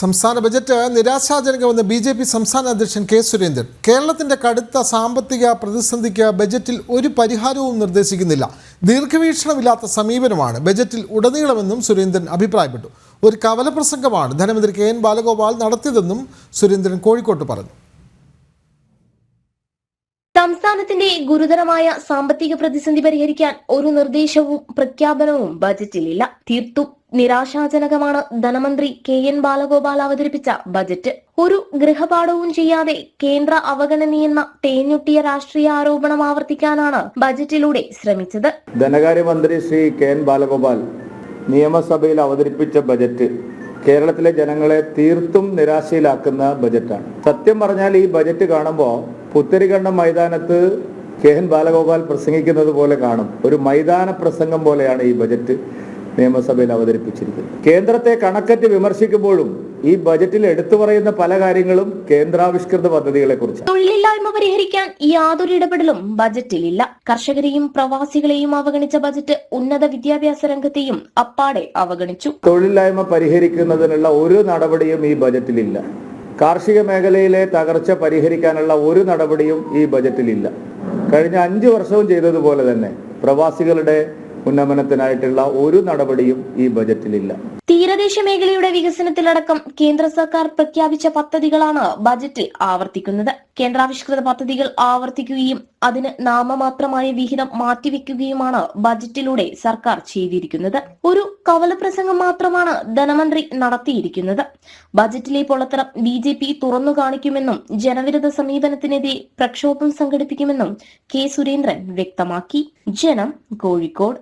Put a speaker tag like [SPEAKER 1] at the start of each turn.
[SPEAKER 1] സംസ്ഥാന ബജറ്റ് നിരാശാജനകമെന്ന് B J P സംസ്ഥാന അധ്യക്ഷൻ കെ സുരേന്ദ്രൻ. കേരളത്തിന്റെ കടുത്ത സാമ്പത്തിക പ്രതിസന്ധിക്ക് ബജറ്റിൽ ഒരു പരിഹാരവും നിർദ്ദേശിക്കുന്നില്ല. ദീർഘവീക്ഷണമില്ലാത്ത സമീപനമാണ് ബജറ്റിൽ ഉടനീളമെന്നും സുരേന്ദ്രൻ അഭിപ്രായപ്പെട്ടു. ഒരു കവല പ്രസംഗമാണ് ധനമന്ത്രി കെ എൻ ബാലഗോപാൽ നടത്തിയതെന്നും സുരേന്ദ്രൻ കോഴിക്കോട്ട് പറഞ്ഞു.
[SPEAKER 2] സംസ്ഥാനത്തിന്റെ ഗുരുതരമായ സാമ്പത്തിക പ്രതിസന്ധി പരിഹരിക്കാൻ ഒരു നിർദ്ദേശവും പ്രഖ്യാപനവും ബജറ്റിലില്ല. തീർത്തും നിരാശാജനകമാണ് ധനമന്ത്രി കെ എൻ ബാലഗോപാൽ അവതരിപ്പിച്ച ബജറ്റ്. ഒരു ഗൃഹപാഠവും ചെയ്യാതെ കേന്ദ്ര അവഗണനയെന്ന തേഞ്ഞുട്ടിയ രാഷ്ട്രീയ ആരോപണം ആവർത്തിക്കാനാണ് ബജറ്റിലൂടെ ശ്രമിച്ചത്.
[SPEAKER 3] ധനകാര്യമന്ത്രി ശ്രീ കെ എൻ ബാലഗോപാൽ നിയമസഭയിൽ അവതരിപ്പിച്ച ബജറ്റ് കേരളത്തിലെ ജനങ്ങളെ തീർത്തും നിരാശയിലാക്കുന്ന ബജറ്റാണ്. സത്യം പറഞ്ഞാൽ ഈ ബജറ്റ് കാണുമ്പോൾ പുത്തരികണ്ഠ മൈതാനത്ത് കെ എൻ ബാലഗോപാൽ പ്രസംഗിക്കുന്നത് പോലെ കാണും. ഒരു മൈതാന പ്രസംഗം പോലെയാണ് ഈ ബജറ്റ്. നിയമസഭയിൽ അവതരിപ്പിച്ചിരിക്കുന്നത് കേന്ദ്രത്തെ കണക്കറ്റ് വിമർശിക്കുമ്പോഴും ഈ ബജറ്റിൽ എടുത്തു പറയുന്ന പല കാര്യങ്ങളും കേന്ദ്രാവിഷ്കൃത പദ്ധതികളെ കുറിച്ച്
[SPEAKER 2] തൊഴിലില്ലായ്മ പരിഹരിക്കാൻ യാതൊരു ഇടപെടലും ബജറ്റിലില്ല. കർഷകരെയും പ്രവാസികളെയും അവഗണിച്ച ബജറ്റ് ഉന്നത വിദ്യാഭ്യാസ രംഗത്തെയും അപ്പാടെ അവഗണിച്ചു.
[SPEAKER 3] തൊഴിലില്ലായ്മ പരിഹരിക്കുന്നതിനുള്ള ഒരു നടപടിയും ഈ ബജറ്റിലില്ല. കാർഷിക മേഖലയിലെ തകർച്ച പരിഹരിക്കാനുള്ള ഒരു നടപടിയും ഈ ബജറ്റിലില്ല. കഴിഞ്ഞ അഞ്ചു വർഷവും ചെയ്തതുപോലെ തന്നെ പ്രവാസികളുടെ ഉന്നമനത്തിനായിട്ടുള്ള ഒരു നടപടിയും ഈ ബജറ്റിലില്ല.
[SPEAKER 2] തീരദേശ മേഖലയുടെ വികസനത്തിലടക്കം കേന്ദ്ര സർക്കാർ പ്രഖ്യാപിച്ച പദ്ധതികളാണ് ബജറ്റിൽ ആവർത്തിക്കുന്നത്. കേന്ദ്രാവിഷ്കൃത പദ്ധതികൾ ആവർത്തിക്കുകയും അതിന് നാമമാത്രമായ വിഹിതം മാറ്റിവെക്കുകയുമാണ് ബജറ്റിലൂടെ സർക്കാർ ചെയ്തിരിക്കുന്നത്. ഒരു കവലപ്രസംഗം മാത്രമാണ് ധനമന്ത്രി നടത്തിയിരിക്കുന്നത്. ബജറ്റിലെ പൊള്ളത്തരം ബി ജെ പി തുറന്നു കാണിക്കുമെന്നും ജനവിരുദ്ധ സമീപനത്തിനെതിരെ പ്രക്ഷോഭം സംഘടിപ്പിക്കുമെന്നും കെ സുരേന്ദ്രൻ വ്യക്തമാക്കി. ജനം കോഴിക്കോട്.